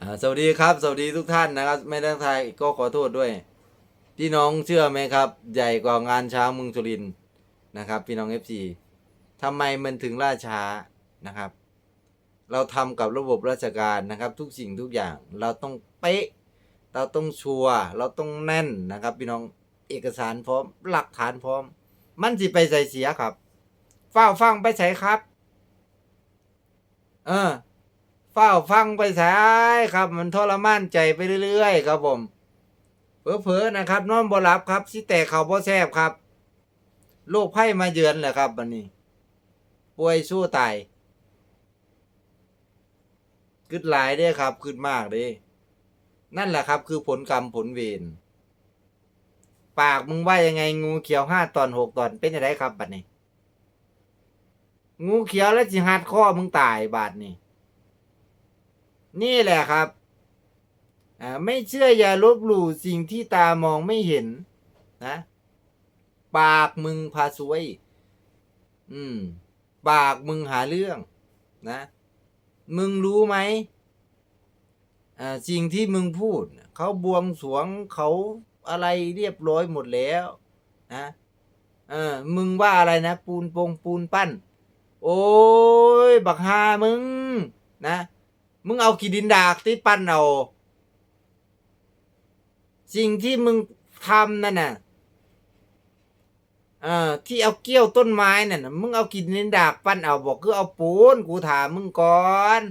สวัสดีครับ สวัสดีทุกท่านนะครับ ไม่ทักทายก็ขอโทษด้วย พี่น้องเชื่อไหมครับ ใหญ่กว่างานช้างมึงสุรินนะครับ พี่น้องเอฟซีทำไมมันถึงล่าช้านะครับ เราทำกับระบบราชการนะครับ ทุกสิ่งทุกอย่างเราต้องเป๊ะ เราต้องชัวร์เราต้องแน่นนะครับ พี่น้องเอกสารพร้อมหลักฐานพร้อม มันสิไปใส่เสียครับเฝ้าฟังไปใส่ครับ เออ เฝ้าฟังไปสายครับ มันทรมานใจไปเรื่อยๆครับผมเผลอๆนะครับ นอนบ่หลับครับสิแต่เขาบ่แซบครับโรคไข้มาเยือนแหละครับวันนี้ ป่วยสู้ตายกึดหลายเด้ครับกึดมากเด้นั่นแหละครับ คือผลกรรมผลเวรปากมึงว่ายังไงงูเขียวห้าตอนหกตอนเป็นยังไงครับบัดนี้ งูเขียวแล้วจิหัดข้อมึงตายบาดนี้ นี่แหละครับอ่าไม่เชื่ออย่าลบหลู่สิ่งที่ตามองไม่เห็นนะปากมึงพาซวย อืม ปากมึงหาเรื่อง นะ มึงรู้ไหมอ่าสิ่งที่มึงพูด เขาบวงสรวงเขาอะไรเรียบร้อยหมดแล้วนะเออมึงว่าอะไรนะ ปูนปงปูนปั้น โอ้ย บักฮามึง นะ มึงเอาขีดินดากที่ปั้นเอาสิ่งที่มึงทำนั่นน่ะเอ่อที่เอาเกี้ยวต้นไม้นั่นน่ะมึงเอาขีดินดากปั้นเอาบอกคือเอาปูนกูถามมึงก่อน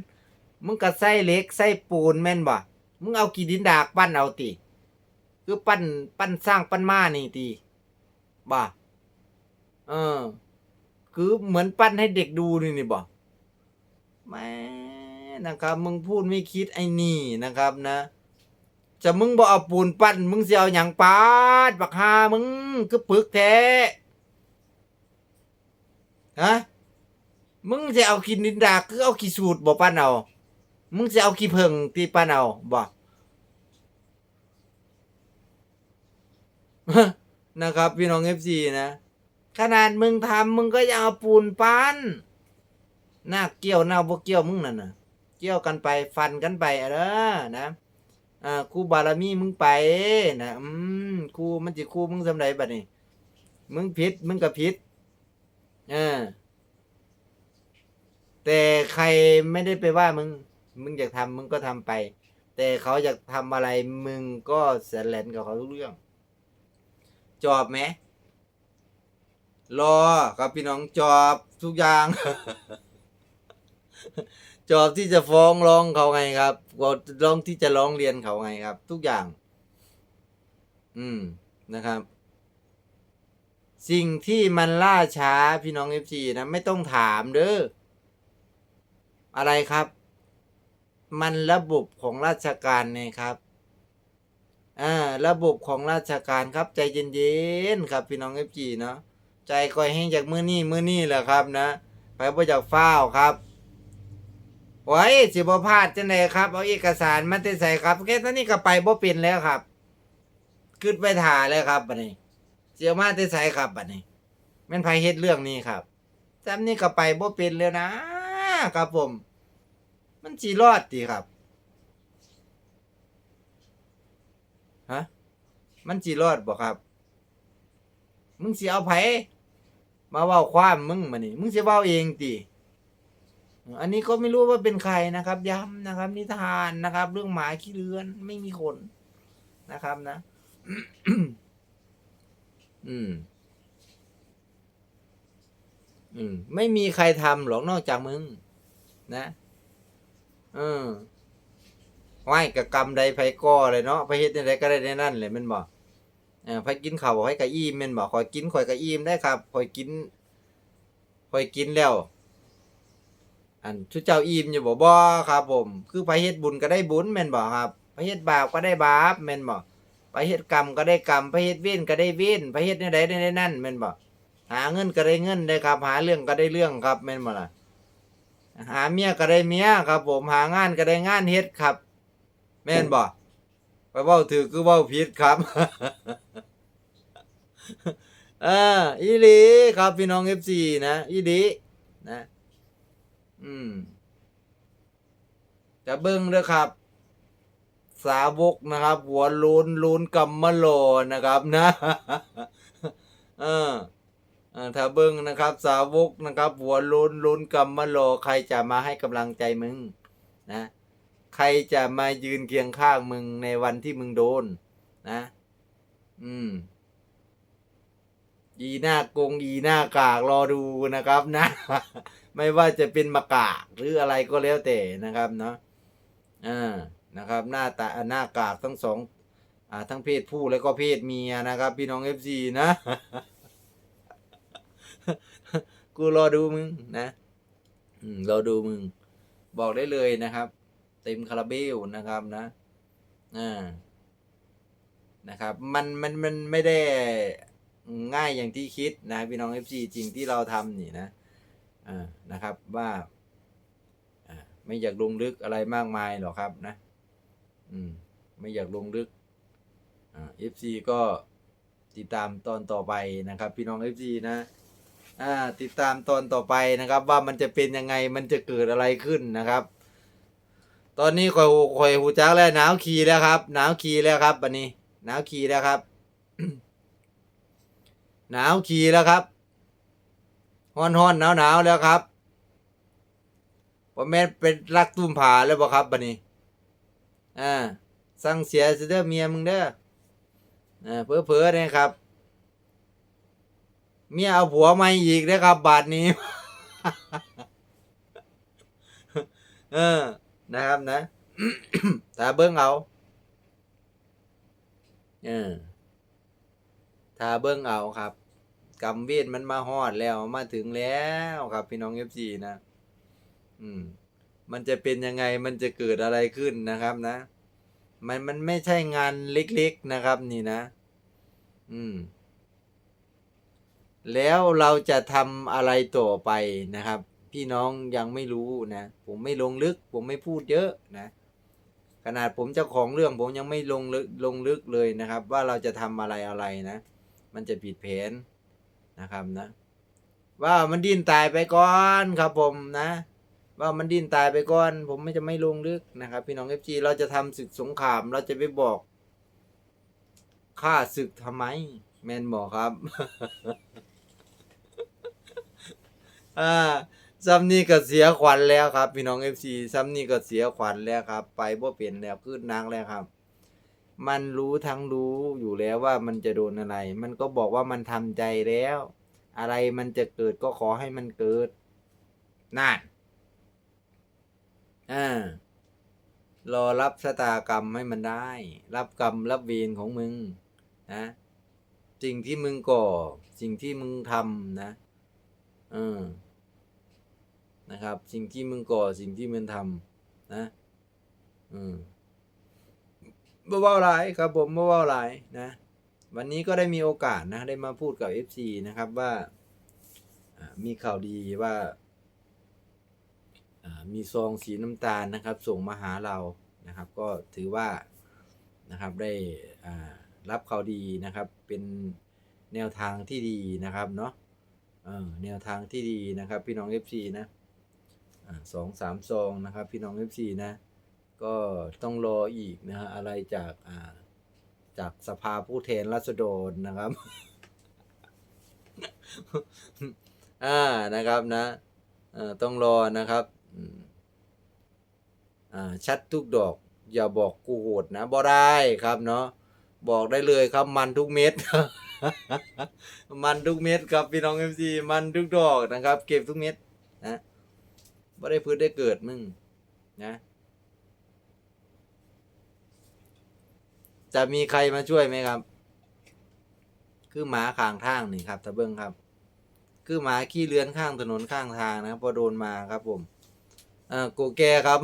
มึงก็ใส่เล็กใส่ปูนแม่นบ่มึงเอาขีดินดากปั้นเอาติคือปั้นปั้นสร้างปั้นมานี่ติบ่เออ คือเหมือนปั้นให้เด็กดูนี่นี่บ่แม่ นะครับ มึงพูดไม่คิดไอ้นี่นะครับนะจะมึงบ่เอาปูนปั้น มึงสิเอาหยังปาดบักฮามึงคือปึกแท้ฮะมึงจะเอาขี้ดินดาคือเอาขี้สูตรบ่ปั้นเอามึงจะเอาขี้เพิงตีปั้นเอาบ่นะครับพี่น้อง FC นะ ขนาดมึงทำมึงก็ยังเอาปูนปั้นหน้าเกี่ยวหน้าบ่เกี่ยวมึงนั่นน่ะ เกี่ยวกันไปฟันกันไปเด้อนะอ่าครูบารมีมึงไปนะอืมครูมันจิครูมึงสำไรบัดนี้มึงผิดมึงก็ผิดอ่าแต่ใครไม่ได้ไปว่ามึง มึงอยากทำมึงก็ทำไป แต่เขาอยากทำอะไรมึงก็เสแลนกับเขาทุกเรื่อง จอบไหมรอครับพี่น้องจอบทุกอย่าง จอบที่จะฟ้องร้องเขาไงครับร้องที่จะร้องเรียนเขาไงครับ ทุกอย่าง อืมนะครับ สิ่งที่มันล่าช้าพี่น้องเอฟซีนะไม่ต้องถามเด้ออะไรครับ มันระบบของราชการไงครับอ่าระบบของราชการครับ ใจเย็นๆครับ พี่น้องเอฟซีเนาะใจคอยให้งจากมือนี่มือนี่แหละครับนะไปบ่จากฟ้าวครับ โอ้ยสิบพลาดจังไดครับ เอาเอกสารมาแต่ใส่ครับ แค่ตอนนี้ก็ไปบ่เป็นแล้วครับขึ้นไปถ่าแล้วครับบัดนี้เสียมาแต่ใส่ครับบัดนี้แม่นไผเฮ็ดเรื่องนี้ครับจำนี้ก็ไปบ่เป็นแล้วนะ ครับผม มันสิรอดติครับฮะมันสิรอดบ่ครับ มึงสิเอาไผมาเว้าความมึงมานี่มึงสิเว้าเองติ อันนี้ก็ไม่รู้ว่าเป็นใครนะครับ ย้ำนะครับ นิทานนะครับ เรื่องหมาขี้เลือนไม่มีขนนะครับนะ อืม อืม ไม่มีใครทำหรอกนอกจากมึง นะเออไหวกับกรรมใดไผก่อเลยเนาะไปเฮ็ดใดก็ได้ในนั่นเลยแมันบอกเออไผกินข้าวบอกให้กะอิ่มแม่นบอกคอยกินคอยกะอิ่มได้ครับคอยกินคอยกินแล้ว อันชุดเจ้าอิ่มอยู่บ่บ่ครับ ผม คือไปเฮ็ดบุญก็ได้บุญแม่นบ่ครับไปเฮ็ดบาปก็ได้บาปแม่นบ่ไปเฮ็ดกรรมก็ได้กรรมไปเฮ็ดเวรก็ได้เวรไปเฮ็ดในใดได้ในนั่นแม่นบ่หาเงินก็ได้เงินได้ครับ หาเรื่องก็ได้เรื่องครับแม่นบ่ล่ะหาเมียก็ได้เมียครับ ผมหางานก็ได้งานเฮ็ดครับ แม่นบ่ไปเว้าถือคือเว้าผิดครับเอออีหลีครับพี่น้อง FC นะอีหลีนะ อืม จะเบิ้งเด้อครับ สาวกนะครับ หัวลุนลุนกำมะโลนะครับนะ เออถ้าเบิ้งนะครับ สาวกนะครับ หัวลุนลุนกำมะโล ใครจะมาให้กำลังใจมึง นะ ใครจะมายืนเคียงข้างมึงในวันที่มึงโดน นะ อืม อีหน้ากงอีหน้ากากรอดูนะครับนะ ไม่ว่าจะเป็นมากากหรืออะไรก็แล้วแต่นะครับเนาะอ่านะครับ หน้าตาหน้ากากทั้งสองอ่าทั้งเพศผู้และก็เพศเมียนะครับ พี่น้องเอฟซีนะ กูรอดูมึงนะอืมรอดูมึง บอกได้เลยนะครับ เต็มคาราเบลนะครับนะอ่านะครับ มันมันมันไม่ได้ ง่ายอย่างที่คิดนะพี่น้องเอฟซีจริงที่เราทำนี่นะอ่านะครับว่าอ่าไม่อยากลงลึกอะไรมากมายหรอกครับนะ อืม ไม่อยากลงลึกอ่าเอฟซีก็ติดตามตอนต่อไปนะครับ พี่น้องเอฟซีนะอ่าติดตามตอนต่อไปนะครับ ว่ามันจะเป็นยังไงมันจะเกิดอะไรขึ้นนะครับ ตอนนี้คอยคอยหูจักแล้วหนาวขี่แล้วครับหนาวขี่แล้วครับวันนี้หนาวขี่แล้วครับ หนาวขี่แล้วครับฮ้อนฮ้อนหนาวหนาวแล้วครับว่าแม่นเป็นรักตุ้มผาแล้วบ่ครับบันนี้อ่าสั่งเสียสิเด้อเมียมึงเด้ออ่าเพ้อเพ้อเนี่ยครับ เมียเอาผัวม่อีกนะครับ บาทนี้ เออ นะครับนะถ้าเบิ้งเอา เออ ถ้าเบิ้งเอาครับกำเวทมันมาฮอดแล้วมาถึงแล้วครับพี่น้องเอฟซีนะ อืม มันจะเป็นยังไงมันจะเกิดอะไรขึ้นนะครับนะ มันมันไม่ใช่งานเล็กๆนะครับนี่นะ อืม แล้วเราจะทำอะไรต่อไปนะครับ พี่น้องยังไม่รู้นะ ผมไม่ลงลึก ผมไม่พูดเยอะนะ ขนาดผมเจ้าของเรื่องผมยังไม่ลงลึกลงลึกเลยนะครับ ว่าเราจะทำอะไรอะไรนะ มันจะผิดแผนนะครับนะ ว่ามันดิ้นตายไปก่อนครับผมนะ ว่ามันดิ้นตายไปก่อน ผมไม่จะไม่ลงลึกนะครับ พี่น้องเอฟจีเราจะทำศึกสงคราม เราจะไปบอกฆ่าศึกทำไม แมนบอกครับอ่าซัมนี่ก็เสียขวัญแล้วครับ พี่น้องเอฟซีซัมนี่ก็เสียขวัญแล้วครับ ไปบ่เปลี่ยนแล้วขึ้นนักแล้วครับ มันรู้ทั้งรู้อยู่แล้วว่ามันจะโดนอะไร มันก็บอกว่ามันทำใจแล้ว อะไรมันจะเกิดก็ขอให้มันเกิดนั่นอ่ารอรับชะตากรรมให้มันได้ รับกรรมรับเวรของมึงนะสิ่งที่มึงก่อ สิ่งที่มึงทำนะเออนะครับ สิ่งที่มึงก่อสิ่งที่มึงทำนะอืม บ่เว้าหลายครับผมบ่เว้าหลายนะ วันนี้ก็ได้มีโอกาสนะ ได้มาพูดกับ FC นะครับว่ามีข่าวดีว่ามีซองสีน้ำตาลนะครับ ส่งมาหาเรานะครับ ก็ถือว่านะครับได้รับข่าวดีนะครับ เป็นแนวทางที่ดีนะครับเนาะแนวทางที่ดีนะครับ พี่น้อง FC นะสองสามซองนะครับ พี่น้อง FC นะ ก็ต้องรออีกนะฮะอะไรจากอ่าจากสภาผู้แทนราษฎรนะครับ อ่านะครับนะอ่อต้องรอนะครับอ่าชัดทุกดอก อย่าบอกกูโหดนะบ่ได้ครับเนาะบอกได้เลยครับมันทุกเม็ดมันทุกเม็ดครับพี่น้องเอ็มซีมันทุกดอกนะครับ เก็บทุกเม็ดนะบ่ได้พื้นได้เกิดมึงนะ จะมีใครมาช่วยไหมครับ คือหมาข้างทางนี่ครับตะเบิ้งครับ คือหมาขี้เลื้อนข้างถนนข้างทางนะครับพอโดนมาครับผมอ่าโกแกครับ